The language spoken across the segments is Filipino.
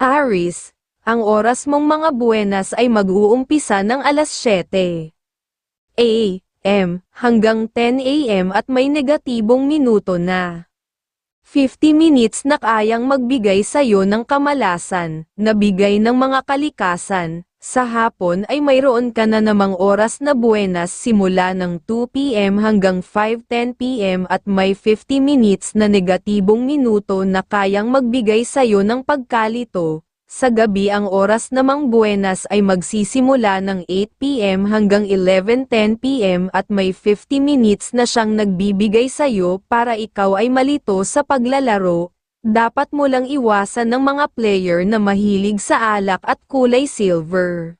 Aris, ang oras mong mga buenas ay mag-uumpisa ng alas 7 a.m. hanggang 10 a.m. at may negatibong minuto na. 50 minutes na kayang magbigay sa'yo ng kamalasan, na bigay ng mga kalikasan. Sa hapon ay mayroon ka na namang oras na buenas simula ng 2 p.m. hanggang 5.10 p.m. at may 50 minutes na negatibong minuto na kayang magbigay sa'yo ng pagkalito. Sa gabi ang oras namang buenas ay magsisimula ng 8 p.m. hanggang 11.10 p.m. at may 50 minutes na siyang nagbibigay sa'yo para ikaw ay malito sa paglalaro. Dapat mo lang iwasan ng mga player na mahilig sa alak at kulay silver.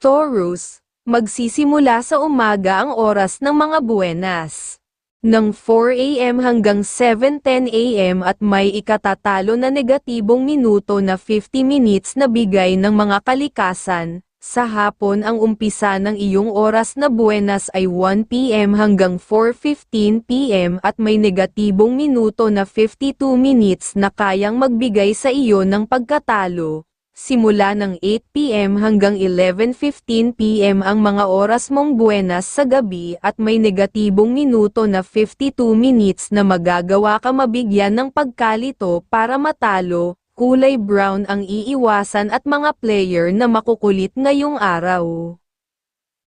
Taurus, magsisimula sa umaga ang oras ng mga buenas ng 4 a.m. hanggang 7.10 a.m. at may ikatatalo na negatibong minuto na 50 minutes na bigay ng mga kalikasan. Sa hapon ang umpisa ng iyong oras na buenas ay 1 p.m. hanggang 4.15 p.m. at may negatibong minuto na 52 minutes na kayang magbigay sa iyo ng pagkatalo. Simula ng 8 p.m. hanggang 11.15 p.m. ang mga oras mong buenas sa gabi at may negatibong minuto na 52 minutes na magagawa ka mabigyan ng pagkalito para matalo, kulay brown ang iiwasan at mga player na makukulit ngayong araw.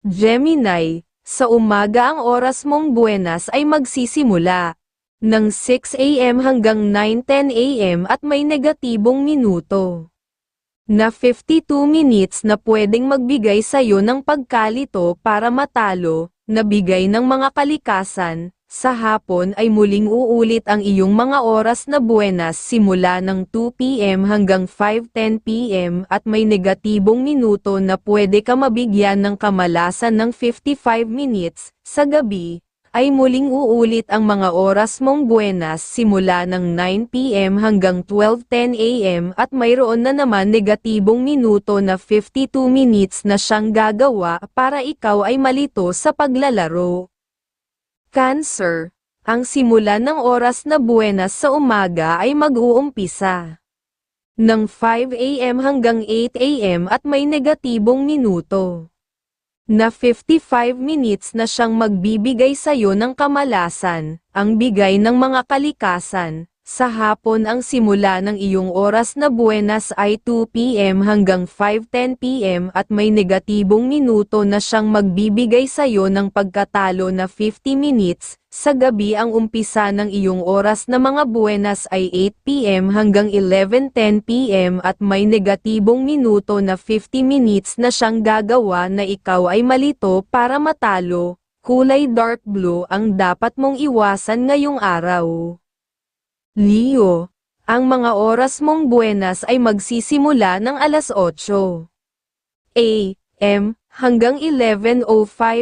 Gemini, sa umaga ang oras mong buenas ay magsisimula ng 6 a.m. hanggang 9.10 a.m. at may negatibong minuto na 52 minutes na pwedeng magbigay sa'yo ng pagkalito para matalo, na bigay ng mga kalikasan, sa hapon ay muling uulit ang iyong mga oras na buenas simula ng 2 p.m. hanggang 5.10 p.m. at may negatibong minuto na pwede ka mabigyan ng kamalasan ng 55 minutes, sa gabi, ay muling uulit ang mga oras mong buenas simula ng 9pm hanggang 12.10 am at mayroon na naman negatibong minuto na 52 minutes na siyang gagawa para ikaw ay malito sa paglalaro. Cancer, ang simula ng oras na buenas sa umaga ay mag-uumpisa ng 5am hanggang 8am at may negatibong minuto na 55 minutes na siyang magbibigay sa'yo ng kamalasan, ang bigay ng mga kalikasan. Sa hapon ang simula ng iyong oras na buenas ay 2pm hanggang 5.10pm at may negatibong minuto na siyang magbibigay sa'yo ng pagkatalo na 50 minutes. Sa gabi ang umpisa ng iyong oras na mga buenas ay 8pm hanggang 11.10pm at may negatibong minuto na 50 minutes na siyang gagawa na ikaw ay malito para matalo. Kulay dark blue ang dapat mong iwasan ngayong araw. Leo, ang mga oras mong buenas ay magsisimula ng alas 8 a.m. hanggang 11.05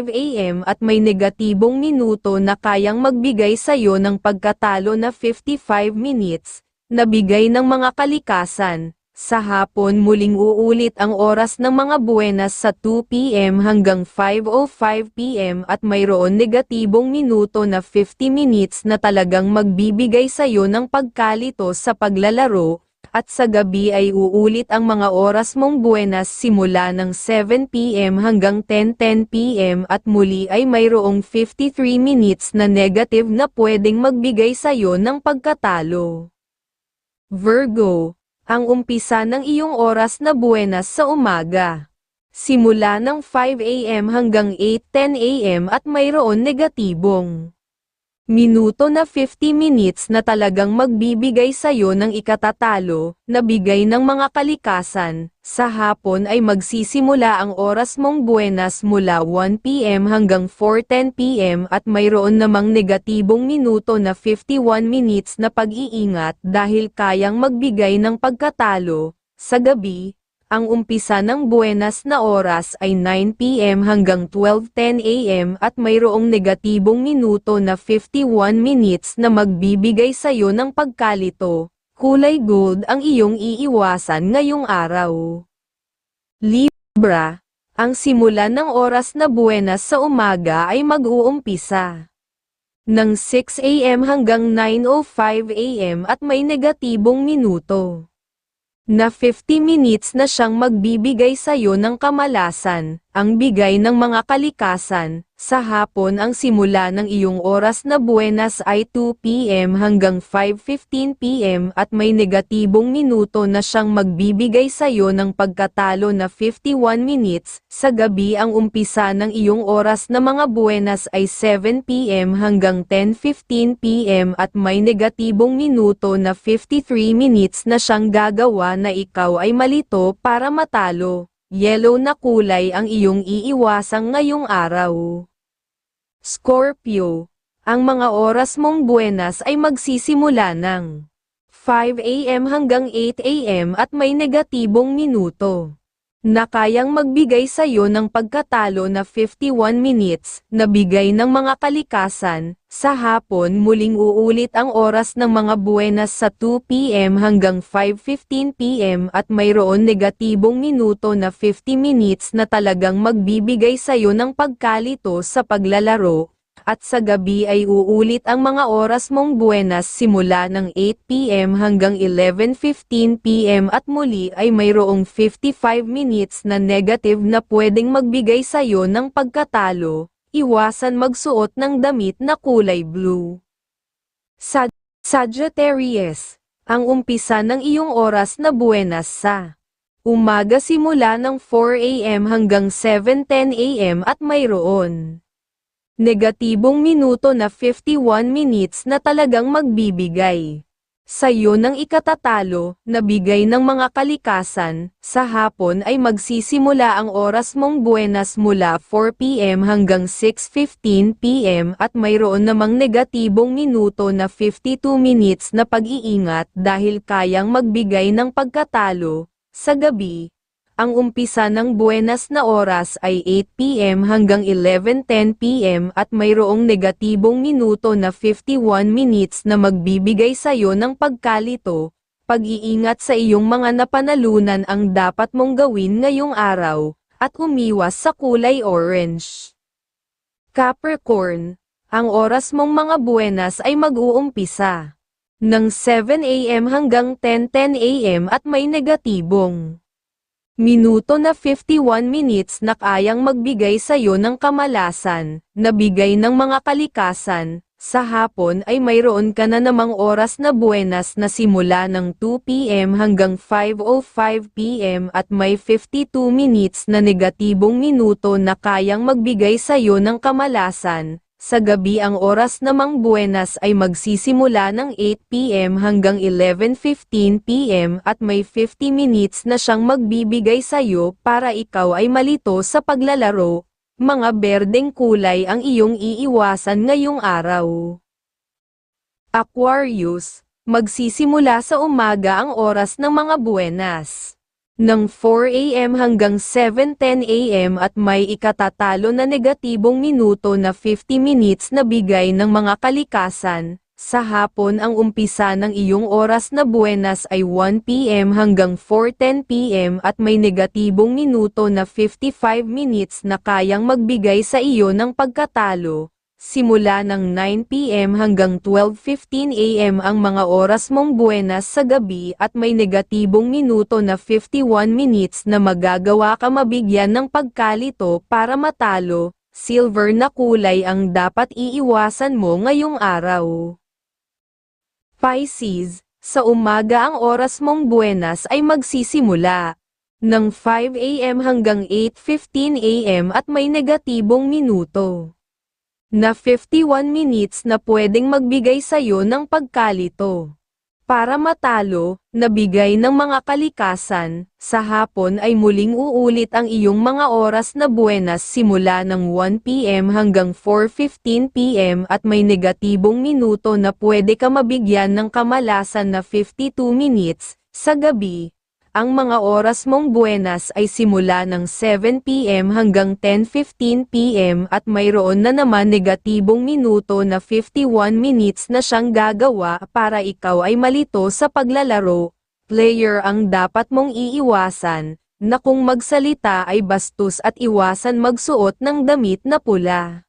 a.m. at may negatibong minuto na kayang magbigay sa'yo ng pagkatalo na 55 minutes, na bigay ng mga kalikasan. Sa hapon muling uulit ang oras ng mga buenas sa 2pm hanggang 5.05pm at mayroon negatibong minuto na 50 minutes na talagang magbibigay sa'yo ng pagkalito sa paglalaro, at sa gabi ay uulit ang mga oras mong buenas simula ng 7pm hanggang 10.10pm at muli ay mayroong 53 minutes na negative na pwedeng magbigay sa'yo ng pagkatalo. Virgo, ang umpisa ng iyong oras na buenas sa umaga. Simula ng 5 a.m. hanggang 8.10 a.m. at mayroon negatibong minuto na 50 minutes na talagang magbibigay sa'yo ng ikatatalo, na bigay ng mga kalikasan. Sa hapon ay magsisimula ang oras mong buenas mula 1pm hanggang 4.10pm at mayroon namang negatibong minuto na 51 minutes na pag-iingat dahil kayang magbigay ng pagkatalo. Sa gabi, ang umpisa ng buenas na oras ay 9pm hanggang 12.10 am at mayroong negatibong minuto na 51 minutes na magbibigay sa'yo ng pagkalito. Kulay gold ang iyong iiwasan ngayong araw. Libra, ang simula ng oras na buenas sa umaga ay mag-uumpisa ng 6 am hanggang 9.05 am at may negatibong minuto na 50 minutes na siyang magbibigay sa'yo ng kamalasan, ang bigay ng mga kalikasan, sa hapon ang simula ng iyong oras na buenas ay 2pm hanggang 5.15pm at may negatibong minuto na siyang magbibigay sa'yo ng pagkatalo na 51 minutes, sa gabi ang umpisa ng iyong oras na mga buenas ay 7pm hanggang 10.15pm at may negatibong minuto na 53 minutes na siyang gagawa na ikaw ay malito para matalo. Yellow na kulay ang iyong iiwasang ngayong araw. Scorpio, ang mga oras mong buenas ay magsisimula ng 5 a.m. hanggang 8 a.m. at may negatibong minuto na kayang magbigay sa iyo ng pagkatalo na 51 minutes, na bigay ng mga kalikasan, sa hapon muling uulit ang oras ng mga buenas sa 2pm hanggang 5.15pm at mayroon negatibong minuto na 50 minutes na talagang magbibigay sa iyo ng pagkalito sa paglalaro, at sa gabi ay uulit ang mga oras mong buenas simula ng 8pm hanggang 11.15pm at muli ay mayroong 55 minutes na negative na pwedeng magbigay sa'yo ng pagkatalo, iwasan magsuot ng damit na kulay blue. Sag Sagittarius, ang umpisa ng iyong oras na buenas sa umaga simula ng 4am hanggang 7.10am at mayroon negatibong minuto na 51 minutes na talagang magbibigay. Sa iyo ng ikatatalo, na bigay ng mga kalikasan, sa hapon ay magsisimula ang oras mong buenas mula 4pm hanggang 6.15pm at mayroon namang negatibong minuto na 52 minutes na pag-iingat dahil kayang magbigay ng pagkatalo, sa gabi, ang umpisa ng buenas na oras ay 8pm hanggang 11.10pm at mayroong negatibong minuto na 51 minutes na magbibigay sa iyo ng pagkalito, pag-iingat sa iyong mga napanalunan ang dapat mong gawin ngayong araw, at umiwas sa kulay orange. Capricorn, ang oras mong mga buenas ay mag-uumpisa ng 7am hanggang 10.10am at may negatibong Minuto na 51 minutes na kayang magbigay sa iyo ng kamalasan, na bigay ng mga kalikasan, sa hapon ay mayroon ka na namang oras na buenas na simula ng 2pm hanggang 5.05pm at may 52 minutes na negatibong minuto na kayang magbigay sa iyo ng kamalasan, sa gabi ang oras namang buenas ay magsisimula ng 8pm hanggang 11.15pm at may 50 minutes na siyang magbibigay sa iyo para ikaw ay malito sa paglalaro. Mga berdeng kulay ang iyong iiwasan ngayong araw. Aquarius, magsisimula sa umaga ang oras ng mga buenas ng 4am hanggang 7.10am at may ikatatalo na negatibong minuto na 50 minutes na bigay ng mga kalikasan. Sa hapon ang umpisa ng iyong oras na buenas ay 1pm hanggang 4.10pm at may negatibong minuto na 55 minutes na kayang magbigay sa iyo ng pagkatalo. Simula ng 9pm hanggang 12.15am ang mga oras mong buenas sa gabi at may negatibong minuto na 51 minutes na magagawa ka mabigyan ng pagkalito para matalo, silver na kulay ang dapat iiwasan mo ngayong araw. Pisces, sa umaga ang oras mong buenas ay magsisimula ng 5am hanggang 8.15am at may negatibong minuto na 51 minutes na pwedeng magbigay sa'yo ng pagkalito. Para matalo, nabigay ng mga kalikasan, sa hapon ay muling uulit ang iyong mga oras na buenas simula ng 1pm hanggang 4.15pm at may negatibong minuto na pwede ka mabigyan ng kamalasan na 52 minutes, sa gabi, ang mga oras mong buenas ay simula ng 7pm hanggang 10.15pm at mayroon na naman negatibong minuto na 51 minutes na siyang gagawa para ikaw ay malito sa paglalaro. Player ang dapat mong iiwasan, na kung magsalita ay bastos at iwasan magsuot ng damit na pula.